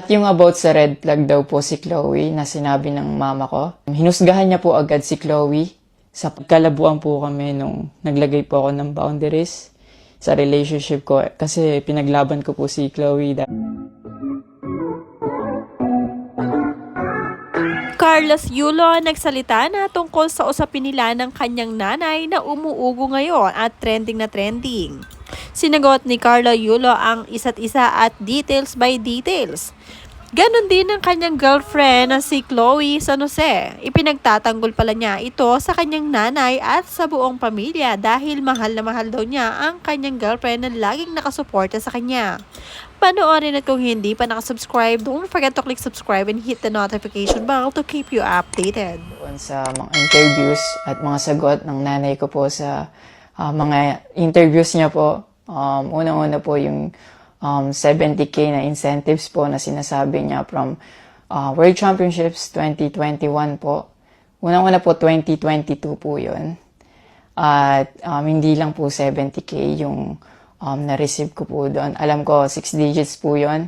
At yung about sa red flag daw po si Chloe na sinabi ng mama ko, hinusgahan niya po agad si Chloe sa pagkalabuan po kami nung naglagay po ako ng boundaries sa relationship ko kasi pinaglaban ko po si Chloe Carlos Yulo nagsalita na tungkol sa usapin nila ng kanyang nanay na umuugo ngayon at trending na trending. Sinagot ni Carlo Yulo ang isa't isa at details by details. Ganon din ang kanyang girlfriend na si Chloe San Jose. Ipinagtatanggol pala niya ito sa kanyang nanay at sa buong pamilya dahil mahal na mahal daw niya ang kanyang girlfriend na laging nakasuporta sa kanya. Panoorin at kung hindi pa nakasubscribe, don't forget to click subscribe and hit the notification bell to keep you updated. doon sa mga interviews at mga sagot ng nanay ko po sa ah, mga interviews niya po. Um, Unang-una po yung um, 70k na incentives po na sinasabi niya from ah, World Championships 2021 po. Unang-una po 2022 po yun. At um, hindi lang po 70k yung um, na-receive ko po doon. Alam ko 6 digits po yun.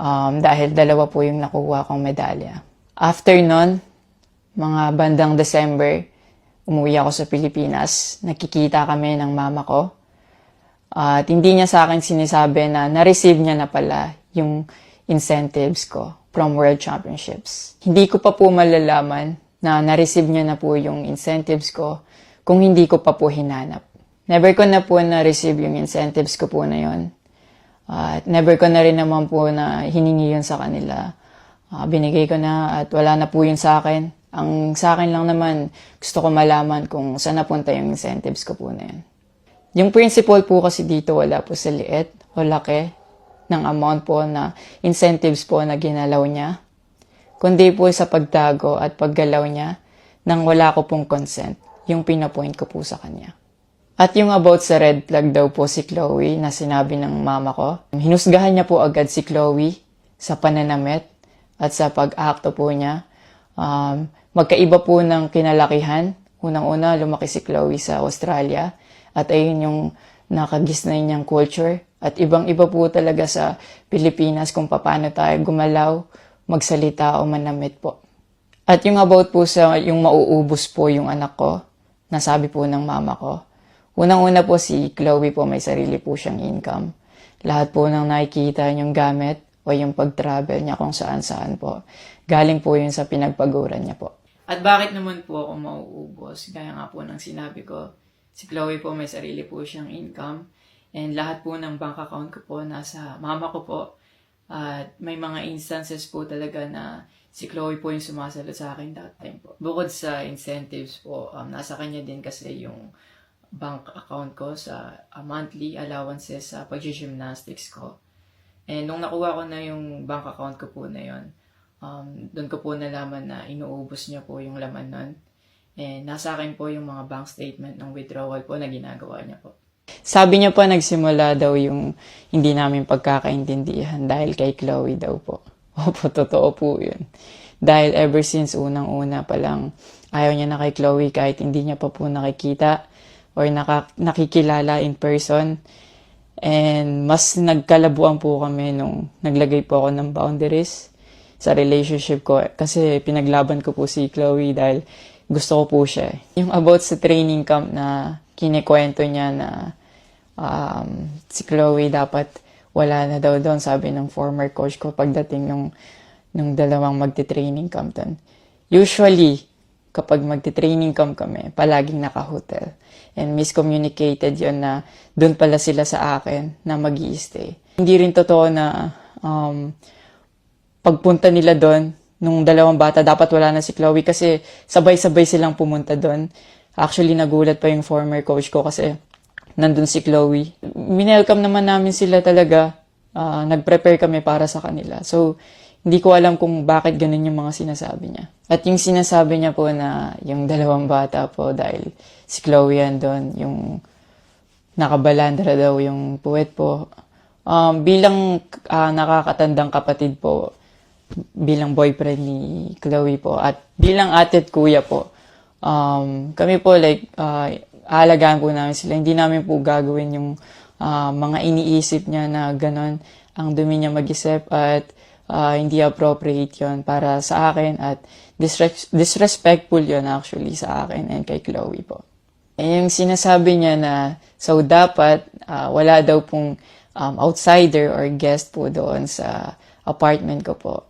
Um, dahil dalawa po yung nakuha kong medalya. After nun, mga bandang December, umuwi ako sa Pilipinas. Nakikita kami ng mama ko. At hindi niya sa akin sinisabi na na-receive niya na pala yung incentives ko from World Championships. Hindi ko pa po malalaman na na-receive niya na po yung incentives ko kung hindi ko pa po hinanap. Never ko na po na-receive yung incentives ko po na yon. At never ko na rin naman po na hiningi yun sa kanila. Ah, binigay ko na at wala na po yun sa akin. Ang sa akin lang naman, gusto ko malaman kung saan napunta yung incentives ko po na yun. Yung principle po kasi dito wala po sa liit o laki ng amount po na incentives po na ginalaw niya. Kundi po sa pagtago at paggalaw niya nang wala ko pong consent, yung pinapoint ko po sa kanya. At yung about sa red flag daw po si Chloe na sinabi ng mama ko, hinusgahan niya po agad si Chloe sa pananamit at sa pag-acto po niya. Um, magkaiba po ng kinalakihan. Unang-una, lumaki si Chloe sa Australia at ayun yung nakagisnay niyang culture. At ibang-iba po talaga sa Pilipinas kung paano tayo gumalaw, magsalita o manamit po. At yung about po sa yung mauubos po yung anak ko, nasabi po ng mama ko. Unang-una po si Chloe po may sarili po siyang income. Lahat po ng nakikita yung gamit o yung pag-travel niya kung saan-saan po. Galing po yun sa pinagpaguran niya po. At bakit naman po ako mauubos? Gaya nga po ng sinabi ko, si Chloe po may sarili po siyang income. And lahat po ng bank account ko po nasa mama ko po. At may mga instances po talaga na si Chloe po yung sumasagot sa akin that time po. Bukod sa incentives po, um, nasa kanya din kasi yung bank account ko sa uh, monthly allowances sa pag-gymnastics ko. And nung nakuha ko na yung bank account ko po na yon, um, doon ko po nalaman na inuubos niya po yung laman nun. And nasa akin po yung mga bank statement ng withdrawal po na ginagawa niya po. Sabi niya po nagsimula daw yung hindi namin pagkakaintindihan dahil kay Chloe daw po. Opo, totoo po yun. Dahil ever since unang-una pa lang, ayaw niya na kay Chloe kahit hindi niya pa po nakikita or naka, nakikilala in person. And mas nagkalabuan po kami nung naglagay po ako ng boundaries sa relationship ko. Kasi pinaglaban ko po si Chloe dahil gusto ko po siya. Yung about sa training camp na kinikwento niya na um, si Chloe dapat wala na daw doon, sabi ng former coach ko pagdating nung, nung dalawang magte-training camp doon. Usually, kapag magte-training camp kami, palaging naka-hotel. And miscommunicated yon na doon pala sila sa akin na mag stay Hindi rin totoo na um, pagpunta nila doon, nung dalawang bata, dapat wala na si Chloe kasi sabay-sabay silang pumunta doon. Actually, nagulat pa yung former coach ko kasi nandun si Chloe. Minelcome naman namin sila talaga. Ah, nag-prepare kami para sa kanila. So, hindi ko alam kung bakit ganun yung mga sinasabi niya. At yung sinasabi niya po na yung dalawang bata po dahil si Chloe yan doon, yung nakabalandra daw yung puwet po. Um, bilang ah, nakakatandang kapatid po, bilang boyfriend ni Chloe po, at bilang ate at kuya po, um, kami po like, ah, aalagaan po namin sila. Hindi namin po gagawin yung ah, mga iniisip niya na ganon ang dumi niya mag-isip at ah, hindi appropriate yon para sa akin at disres- disrespectful yon actually sa akin and kay Chloe po. Eh, yung sinasabi niya na so dapat ah, wala daw pong um, outsider or guest po doon sa apartment ko po.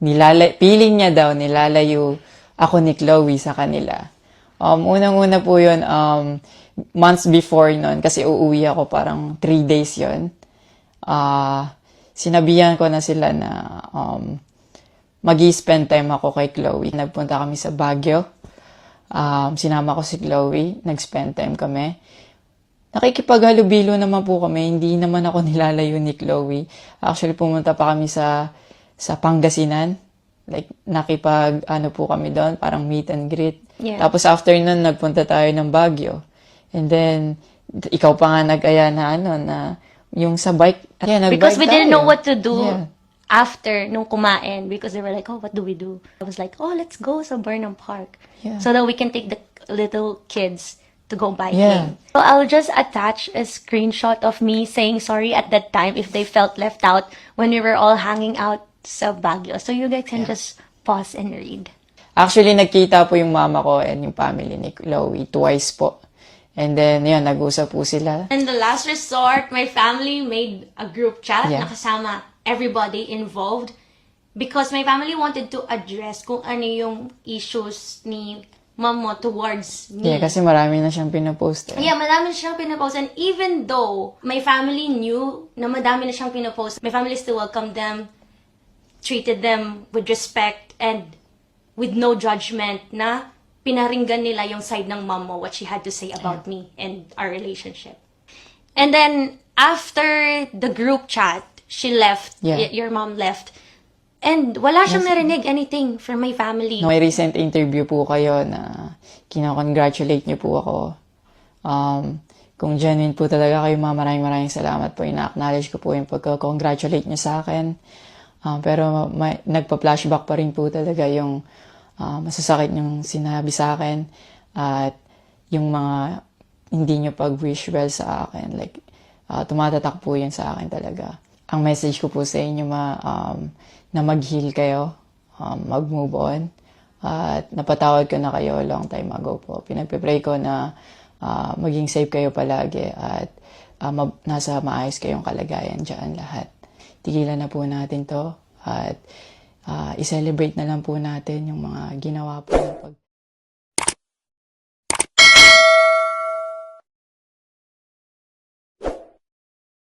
nilala feeling niya daw nilalayo ako ni Chloe sa kanila. Um, unang-una po yun, um, months before nun, kasi uuwi ako parang three days yun. Ah, sinabihan ko na sila na um, mag spend time ako kay Chloe. Nagpunta kami sa Baguio. Um, sinama ko si Chloe. Nag-spend time kami. Nakikipaghalubilo naman po kami. Hindi naman ako nilalayo ni Chloe. Actually, pumunta pa kami sa sa Pangasinan. Like, nakipag, ano po kami doon, parang meet and greet. Yeah. Tapos after nun, nagpunta tayo ng Baguio. And then, ikaw pa nga nag-aya na ano, na yung sa bike. Yeah, nag-bike Because we didn't tayo. know what to do Yeah. after nung kumain because they were like, oh, what do we do? I was like, oh, let's go sa Burnham Park Yeah. so that we can take the little kids to go biking. Yeah. So I'll just attach a screenshot of me saying sorry at that time if they felt left out when we were all hanging out sa Baguio. So you guys can just pause and read. Actually, nagkita po yung mama ko and yung family ni Chloe twice po. And then, yun, nag-usap po sila. In the last resort, my family made a group chat Yeah. na kasama everybody involved because my family wanted to address kung ano yung issues ni mom mo towards me. Yeah, kasi marami na siyang pinopost eh. Yeah, madami na siyang pinapost. And even though my family knew na madami na siyang pinopost, my family still welcomed them, treated them with respect, and with no judgment na pinaringgan nila yung side ng mom mo, what she had to say about me and our relationship. And then, after the group chat, she left, Yeah. your mom left, and wala siyang narinig anything from my family. May recent interview po kayo na kinakongratulate niyo po ako. Um, kung genuine po talaga kayo, ma'am, maraming maraming salamat po. Ina-acknowledge ko po yung pagka-congratulate niyo sa akin. Um, pero may, nagpa-flashback pa rin po talaga yung uh, masasakit niyong sinabi sa akin at yung mga hindi niyo pag-wish well sa akin. Like, uh, tumatatak po yun sa akin talaga. Ang message ko po sa inyo, ma, um, na mag-heal kayo, um, mag-move on. At napatawad ko na kayo long time ago po. Pinagpipray ko na ah, maging safe kayo palagi at mab- nasa maayos kayong kalagayan dyan lahat. Tigilan na po natin to at ah, i-celebrate na lang po natin yung mga ginawa po ng pag